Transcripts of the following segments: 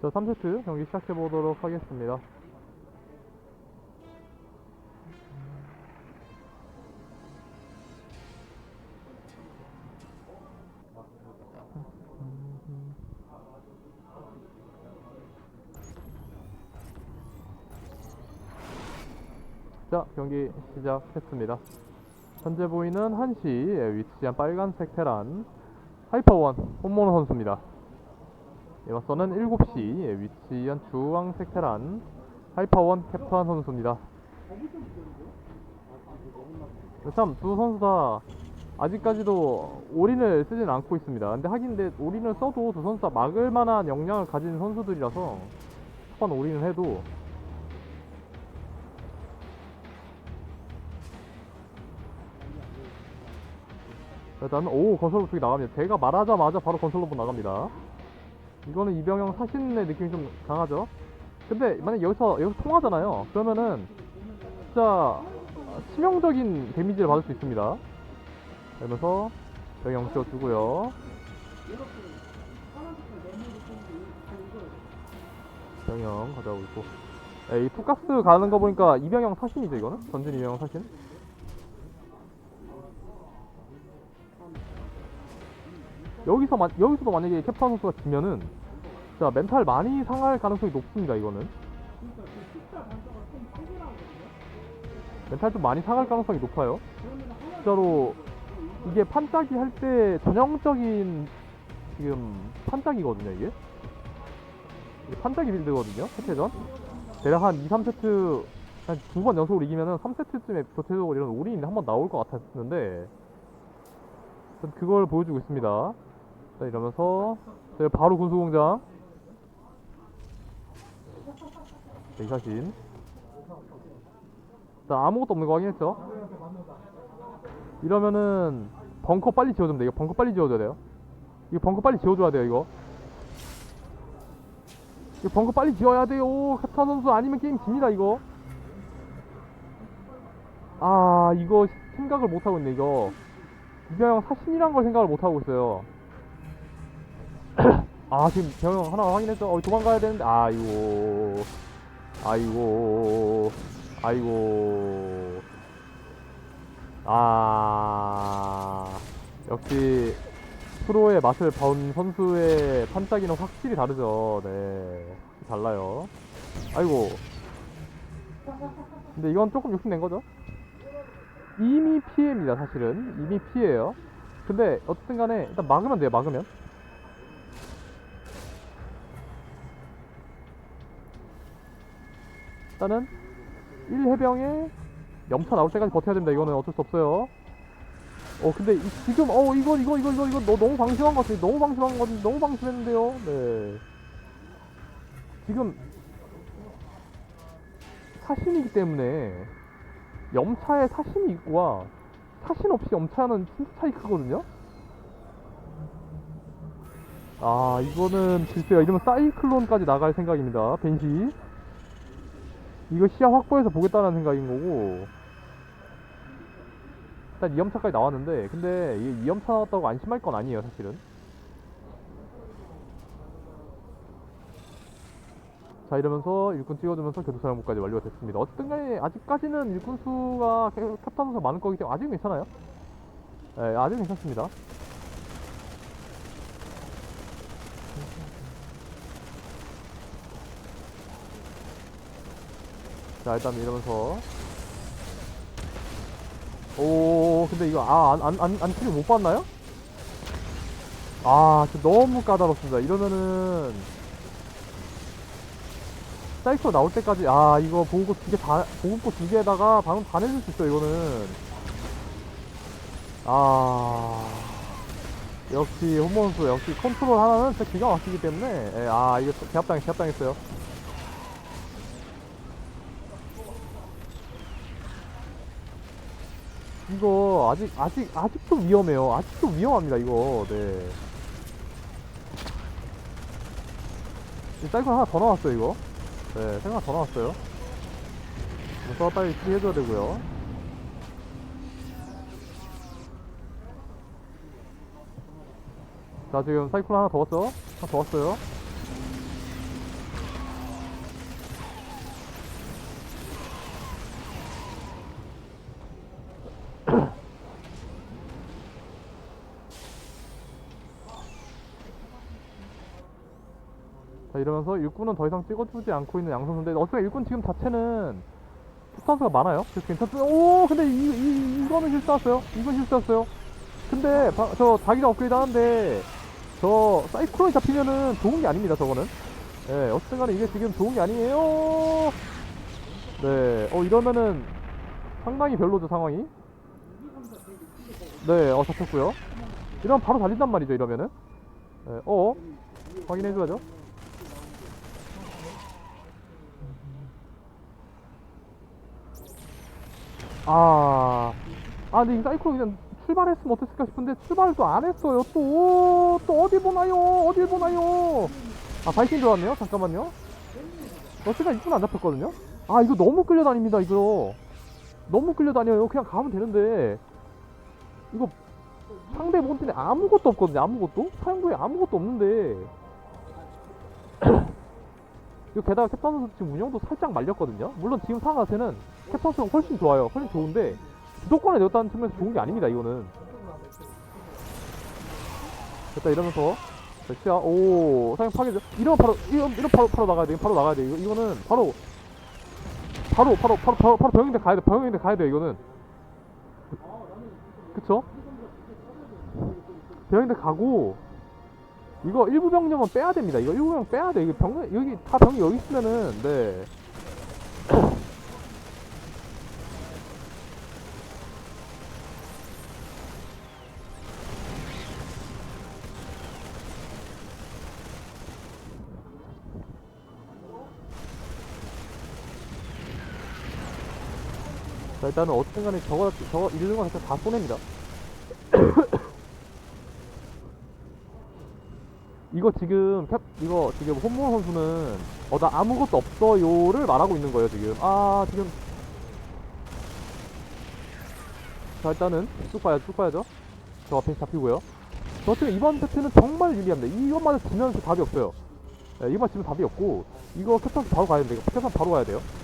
자, 3세트 경기 시작해 보도록 하겠습니다. 자, 경기 시작했습니다. 현재 보이는 1시에 위치한 빨간색 테란 하이퍼원 혼모노 선수입니다. 이로서는 7시에 위치한 주황색 테란 하이퍼원 캡터한 선수입니다. 참, 두 선수 다 아직까지도 올인을 쓰진 않고 있습니다. 근데 하긴 근데 올인을 써도 두 선수 다 막을 만한 역량을 가진 선수들이라서 초반 올인을 해도 일단 오 건설 로봇이 나갑니다. 제가 말하자마자 바로 건설 로봇 나갑니다. 이거는 이병영 사신의 느낌이 좀 강하죠. 근데 만약 여기서 여기서 통하잖아요. 그러면은 진짜 치명적인 데미지를 받을 수 있습니다. 그러면서 병영 씌워주고요. 병영 가져가고 있고. 에, 이 투가스 가는 거 보니까 이병영 사신이죠 이거는? 전진 이병영 사신? 여기서 만 여기서도 만약에 캡탄 선수가 지면은 자 멘탈 많이 상할 가능성이 높습니다 이거는. 멘탈 좀 많이 상할 가능성이 높아요. 진짜로 이게 판짜기 할 때 전형적인 지금 판짜기거든요 이게. 판짜기 빌드거든요 세트전. 대략 한 2, 3세트 한 두 번 연속으로 이기면은 3세트쯤에 전체적으로 이런 올인이 한 번 나올 것 같았는데 전 그걸 보여주고 있습니다 자 이러면서 자, 바로 군수공장. 자, 이 사진. 자 아무것도 없는 거 확인했죠? 이러면은 벙커 빨리 지어주면 돼 이거 벙커 빨리 지어줘야 돼요. 이거 벙커 빨리 지어줘야 돼요 이거. 이거 벙커 빨리 지어야 돼요. 카타 선수 아니면 게임 집니다 이거. 아 이거 생각을 못하고 있네 이거. 이병영 사신이란 걸 생각을 못하고 있어요 아 지금 병영 하나 확인했죠? 어 도망가야 되는데. 아이고. 아이고. 아이고. 아. 역시 프로의 맛을 본 선수의 판짜기는 확실히 다르죠. 네. 달라요. 아이고. 근데 이건 조금 욕심낸 거죠? 이미 피해입니다 사실은. 이미 피해요. 근데 어쨌든 간에 일단 막으면 돼요 막으면 일단은 1해병에 염차 나올 때까지 버텨야 됩니다. 이거는 어쩔 수 없어요. 어 근데 이- 지금 어 이거 이거 이거 이거 이거 너, 너무 방심한 것 같아. 너무 방심한 것 같은데 너무 방심했는데요. 네. 지금 사신이기 때문에 염차에 사신이 있고와 사신 없이 염차는 진짜 차이 크거든요. 아 이거는 글쎄요 이러면 사이클론까지 나갈 생각입니다. 벤시. 이거 시야 확보해서 보겠다는 생각인 거고. 일단 2염차까지 나왔는데 근데 이게 2염차 나왔다고 안심할 건 아니에요 사실은. 자 이러면서 일꾼 찍어주면서 교도사령부까지 완료가 됐습니다. 어쨌든 간에 아직까지는 일꾼 수가 캡- 캡탄 선수가 많을 거기 때문에 아직 괜찮아요? 네 아직 괜찮습니다 자 일단 이러면서. 오 근데 이거 아안안안 안 킬을 못 봤나요? 아 진짜 너무 까다롭습니다. 이러면은. 사이클 나올 때까지 아 이거 보고 두 개다 보급고 두 개에다가 방금 다 내줄 수 있어 이거는. 아. 역시 홈몬스 역시 컨트롤 하나는 진짜 기가 막히기 때문에. 예, 아 이거 제압당 제압당했어요 이거 아직 아직 아직도 위험해요. 아직도 위험합니다 이거. 네. 이 사이클 하나 더 나왔어요 이거. 네, 생각 더 나왔어요. 그래서 빨리 수리해줘야 되고요. 자 지금 사이클 하나 더 왔어. 하나 더 왔어요. 자 이러면서 일꾼은 더 이상 찍어주지 않고 있는 양 선수인데 어차피 일꾼 지금 자체는 스탄스가 많아요. 그래서 괜찮습니다. 오 근데 이, 이 이거는 실수했어요. 이건 실수했어요. 근데 바- 저 자기가 업그레이드 하는데 저 사이클론이 잡히면은 좋은 게 아닙니다. 저거는. 예, 어쨌든 간에 이게 지금 좋은 게 아니에요. 네, 어 이러면은 상당히 별로죠 상황이. 네, 어 잡혔고요. 이러면 바로 달린단 말이죠. 이러면은. 네, 어 확인해줘야죠. 아, 아, 근데 이 사이클 그냥 출발했으면 어땠을까 싶은데 출발도 안 했어요. 또, 또 어디 보나요? 어딜 보나요? 아, 바이킹 들어왔네요. 잠깐만요. 러시가 입구는 안 잡혔거든요. 아, 이거 너무 끌려다닙니다. 이거 너무 끌려다녀요. 그냥 가면 되는데 이거 상대 몬틴에 아무것도 없거든요. 아무것도 사용구에 아무것도 없는데 이거 게다가 캡탄 선수 지금 운영도 살짝 말렸거든요. 물론 지금 상황 자체는 선수가 훨씬 좋아요. 훨씬 좋은데 주도권에 내었다는 측면에서 좋은 게 아닙니다. 이거는. 됐다 이러면서 자, 시야 오 사용 파괴죠. 이러면 바로 이러면, 이러면 바로 바로 나가야 돼. 바로 나가야 돼. 이거 이거는 바로 바로 바로 바로 바로 바로 병영대 가야 돼. 병영대 가야 돼. 이거는. 그쵸? 병영대 가고 이거 일부 병력은 빼야 됩니다. 이거 일부 병 빼야 돼. 이거 병 여기 다 병이 여기 있으면은 네. 일단은 어쨌든 간에 저거 저거 잃는 거 자체 다 손해입니다. 이거 지금 캡 이거 지금 홈모 선수는 어 나 아무것도 없어요를 말하고 있는 거예요 지금. 아 지금. 자 일단은 쭉 봐야 쭉 봐야죠. 저 앞에 잡히고요. 저 지금 이번 세트는 정말 유리합니다. 이것만 지면 답이 없어요. 네, 이것만 지면 답이 없고 이거 캡탄 바로 가야 돼요 캡탄 바로 가야 돼요. 자,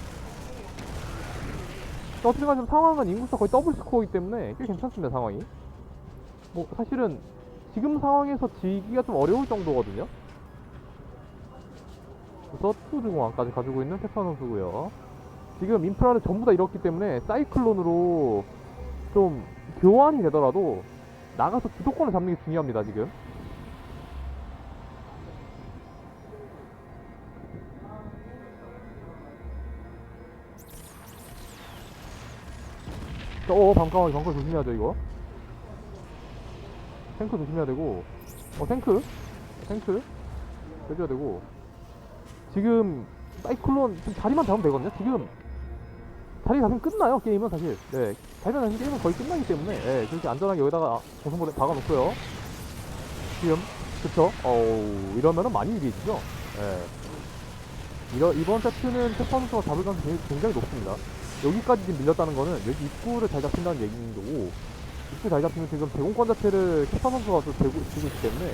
간에 지금 상황은 인구수가 거의 더블 스코어이기 때문에 꽤 괜찮습니다 상황이 뭐 사실은 지금 상황에서 지기가 좀 어려울 정도거든요. 투드공항까지 가지고 있는 페파 선수고요. 지금 인프라를 전부 다 잃었기 때문에 사이클론으로 좀 교환이 되더라도 나가서 주도권을 잡는 게 중요합니다 지금. 어, 잠깐만, 잠깐 조심해야죠, 이거. 탱크 조심해야 되고. 어 탱크? 탱크? 빼줘야 되고. 지금 사이클론 지금 자리만 잡으면 되거든요 지금. 자리 잡으면 끝나요 게임은 사실. 네. 자리만 잡으면 게임은 거의 끝나기 때문에 네, 그렇게 안전하게 여기다가 고성보대 박아놓고요. 지금 그쵸? 어우 이러면은 많이 유리해지죠? 네. 이러, 이번 세트는 페퍼 선수가 잡을 가능성이 굉장히 높습니다 여기까지 지금 밀렸다는 거는 여기 입구를 잘 잡힌다는 얘기인 거고 입구 잘 잡히면 지금 대공권 자체를 캐파 선수가 또 들고, 들고 있기 때문에.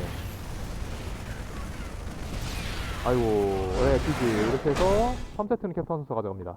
아이고 네 GG 이렇게 해서 3세트는 캐파 선수가 가져갑니다